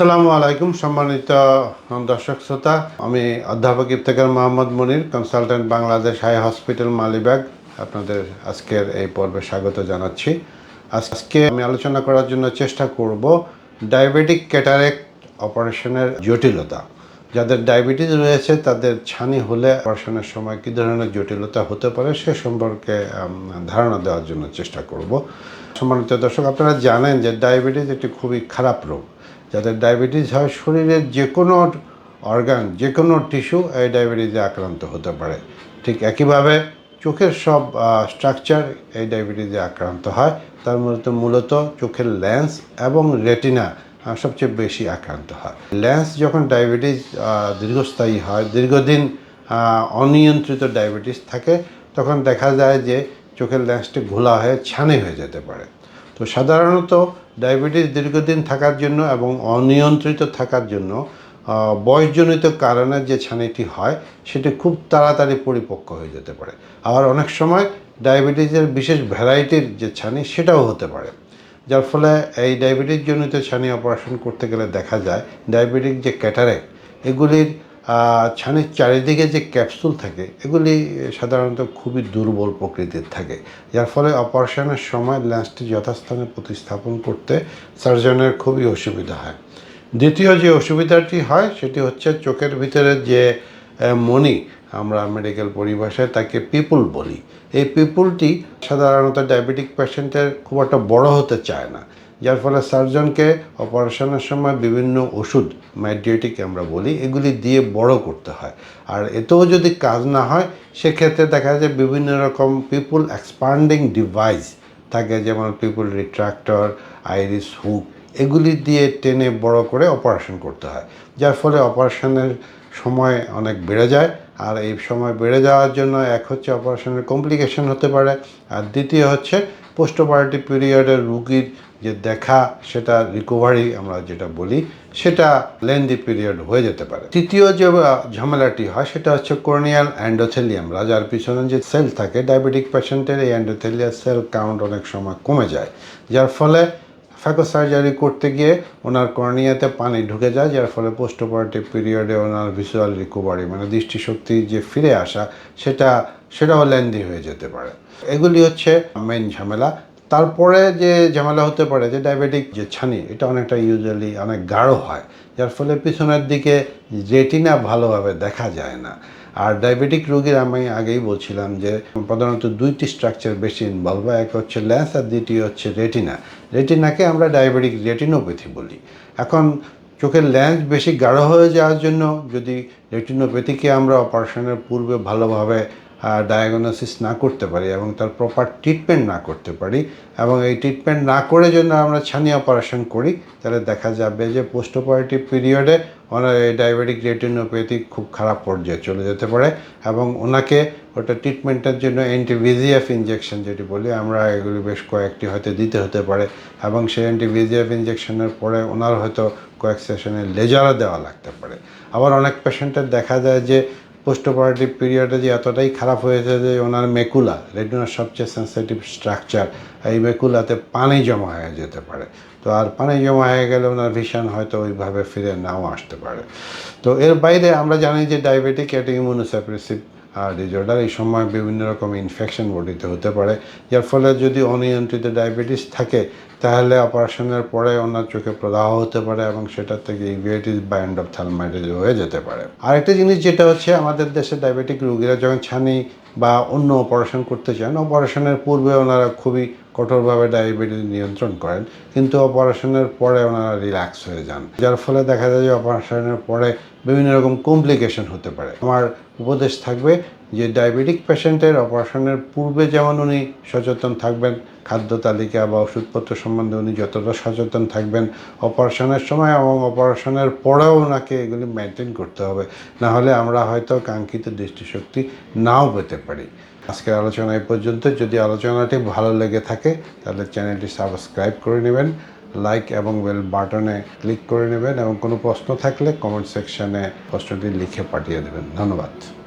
আসসালামু আলাইকুম, সম্মানিত দর্শক শ্রোতা। আমি অধ্যাপক Iftekhar Mohammad Monir, consultant Bangladesh high hospital Malibagh. আপনাদের আজকের এই পর্বে স্বাগত জানাচ্ছি। আজকে আমি আলোচনা করার জন্য চেষ্টা করব ডায়াবেটিক ক্যাটারেক্ট অপারেশনের জটিলতা। যাদের ডায়াবেটিস রয়েছে, তাদের ছানি হলে অপারেশনের সময় কী ধরনের জটিলতা হতে পারে, সে সম্পর্কে ধারণা দেওয়ার জন্য চেষ্টা করব। সম্মানিত দর্শক, আপনারা জানেন যে ডায়াবেটিস একটি খুবই খারাপ রোগ। যাদের ডায়াবেটিস হয়, শরীরের যে কোনো অর্গান যে কোনো টিস্যু এই ডায়াবেটিসে আক্রান্ত হতে পারে। ঠিক একইভাবে চোখের সব স্ট্রাকচার এই ডায়াবেটিসে আক্রান্ত হয়। তার মধ্যে মূলত চোখের লেন্স এবং রেটিনা সবচেয়ে বেশি আক্রান্ত হয়। লেন্স যখন ডায়াবেটিস দীর্ঘস্থায়ী হয়, দীর্ঘদিন অনিয়ন্ত্রিত ডায়াবেটিস থাকে, তখন দেখা যায় যে চোখের লেন্সটি ঘোলা হয়ে ছানি হয়ে যেতে পারে। তো সাধারণত ডায়াবেটিস দীর্ঘদিন থাকার জন্য এবং অনিয়ন্ত্রিত থাকার জন্য বয়সজনিত কারণে যে ছানিটি হয়, সেটি খুব তাড়াতাড়ি পরিপক্ক হয়ে যেতে পারে। আবার অনেক সময় ডায়াবেটিসের বিশেষ ভ্যারাইটির যে ছানি, সেটাও হতে পারে। যার ফলে এই ডায়াবেটিস জনিত ছানি অপারেশন করতে গেলে দেখা যায়, ডায়াবেটিক যে ক্যাটারেক্ট, এগুলির ছানির চারিদিকে যে ক্যাপসুল থাকে, এগুলি সাধারণত খুবই দুর্বল প্রকৃতির থাকে। যার ফলে অপারেশনের সময় লেন্সটি যথাস্থানে প্রতিস্থাপন করতে সার্জনের খুবই অসুবিধা হয়। দ্বিতীয় যে অসুবিধাটি হয়, সেটি হচ্ছে চোখের ভিতরে যে মণি আমরা মেডিকেল পরিভাষায় তাকে পিপুল বলি। এই পিপুলটি সাধারণত ডায়াবেটিক পেশেন্টের খুব একটা বড় হতে চায় না। যার ফলে সার্জনকে অপারেশনের সময় বিভিন্ন ওষুধ ম্যাডিয়েটিক আমরা বলি, এগুলি দিয়ে বড় করতে হয়। আর এতেও যদি কাজ না হয়, সেক্ষেত্রে দেখা যায় বিভিন্ন রকম পিপুল এক্সপান্ডিং ডিভাইস থাকে, যেমন পিপুল রিট্রাক্টর আইরিস হুক এগুলি দিয়ে টেনে বড় করে অপারেশন করতে হয়। যার ফলে অপারেশনের সময় অনেক বেড়ে যায় আর এই সময় বেড়ে যাওয়ার জন্য এক হচ্ছে অপারেশনের কমপ্লিকেশন হতে পারে, আর দ্বিতীয় হচ্ছে পোস্ট অপারেটিভ পিরিয়ডের রুগীর যে দেখা, সেটা রিকভারি আমরা যেটা বলি, সেটা লেন্দি পিরিয়ড হয়ে যেতে পারে। তৃতীয় যে ঝামেলাটি হয়, সেটা হচ্ছে কর্নিয়াল অ্যান্ডোথেলিয়াম রাজার পিছনে যে সেল থাকে ডায়াবেটিক পেশেন্টের এই অ্যান্ডোথেলিয়ার সেল কাউন্ট অনেক সময় কমে যায়, যার ফলে ফ্যাকো সার্জারি করতে গিয়ে ওনার কর্নিয়াতে পানি ঢুকে যায়, যার ফলে পোস্ট অপারেটিভ পিরিয়ডে ওনার ভিজুয়াল রিকভারি মানে দৃষ্টিশক্তি যে ফিরে আসা, সেটা, সেটাও লেন্দি হয়ে যেতে পারে। এগুলি হচ্ছে মেন ঝামেলা। তারপরে যে ঝামেলা হতে পারে, যে ডায়াবেটিক যে ছানি, এটা অনেকটা ইউজুয়ালি অনেক গাঢ় হয়, যার ফলে পিছনের দিকে রেটিনা ভালোভাবে দেখা যায় না। আর ডায়াবেটিক রোগীর আমি আগেই বলছিলাম যে প্রধানত দুইটি স্ট্রাকচার বেশি ইনভলভ হয়। এক হচ্ছে ল্যান্স আর দ্বিতীয় হচ্ছে রেটিনা। রেটিনাকে আমরা ডায়াবেটিক রেটিনোপ্যাথি বলি। এখন চোখের লেন্স বেশি গাঢ় হয়ে যাওয়ার জন্য যদি রেটিনোপ্যাথিকে আমরা অপারেশনের পূর্বে ভালোভাবে ডায়াগনোসিস না করতে পারি এবং তার প্রপার ট্রিটমেন্ট না করতে পারি এবং এই ট্রিটমেন্ট না করে জন্য আমরা ছানি অপারেশন করি, তাহলে দেখা যাবে যে পোস্ট অপারেটিভ পিরিয়ডে ডায়াবেটিক রেটিনোপ্যাথি খুব খারাপ পর্যায়ে চলে যেতে পারে এবং ওনাকে ওটা ট্রিটমেন্টের জন্য অ্যান্টিভিজিএফ ইঞ্জেকশন যেটি বলি আমরা এগুলি বেশ কয়েকটি হয়তো দিতে হতে পারে এবং সেই অ্যান্টিভিজিএফ ইঞ্জেকশনের পরে ওনার হয়তো কয়েক সেশনে লেজারও দেওয়া লাগতে পারে। আবার অনেক পেশেন্টের দেখা যায় যে পোস্ট অপারেটিভ পিরিয়ডে যে এতটাই খারাপ হয়েছে যে ওনার মেকুলা, রেটিনার সবচেয়ে সেন্সিটিভ স্ট্রাকচার এই মেকুলাতে পানি জমা হয়ে যেতে পারে। তো আর পানি জমা হয়ে গেলে ওনার ভিশন হয়তো ওইভাবে ফিরে নাও আসতে পারে। তো এর বাইরে আমরা জানি যে ডায়াবেটিক একটা ইমিউনোসাপ্রেসিভ আর ডিজর্ডার এই সময় বিভিন্ন রকম ইনফেকশন বডিতে হতে পারে। যার ফলে যদি অনিয়ন্ত্রিত ডায়াবেটিস থাকে, তাহলে অপারেশনের পরে ওনার চোখে প্রদাহ হতে পারে এবং সেটা থেকে ইভিয়াইটিস বা এন্ড অফ থালমাইটিস হয়ে যেতে পারে। আরেকটা জিনিস যেটা হচ্ছে, আমাদের দেশে ডায়াবেটিক রুগীরা যখন ছানি বা অন্য অপারেশন করতে চান অপারেশনের পূর্বে ওনারা খুবই কঠোরভাবে ডায়াবেটিস নিয়ন্ত্রণ করেন, কিন্তু অপারেশনের পরে ওনারা রিল্যাক্স হয়ে যান। যার ফলে দেখা যায় যে অপারেশনের পরে বিভিন্ন রকম কমপ্লিকেশন হতে পারে। আমার উপদেশ থাকবে যে ডায়াবেটিক পেশেন্টের অপারেশনের পূর্বে যেমন উনি সচেতন থাকবেন, খাদ্য তালিকা বা ওষুধপত্র সম্বন্ধে উনি যতটা সচেতন থাকবেন অপারেশনের সময় এবং অপারেশনের পরেও ওনাকে এগুলি মেনটেন করতে হবে। না হলে আমরা হয়তো কাঙ্ক্ষিত দৃষ্টিশক্তি নাও পেতে পারি। আজকের আলোচনা এই পর্যন্ত। যদি আলোচনাটি ভালো লেগে থাকে, তাহলে চ্যানেলটি সাবস্ক্রাইব করে নেবেন, লাইক এবং বেল বাটনে ক্লিক করে নেবেন এবং কোনো প্রশ্ন থাকলে কমেন্ট সেকশানে প্রশ্নটি লিখে পাঠিয়ে দেবেন। ধন্যবাদ।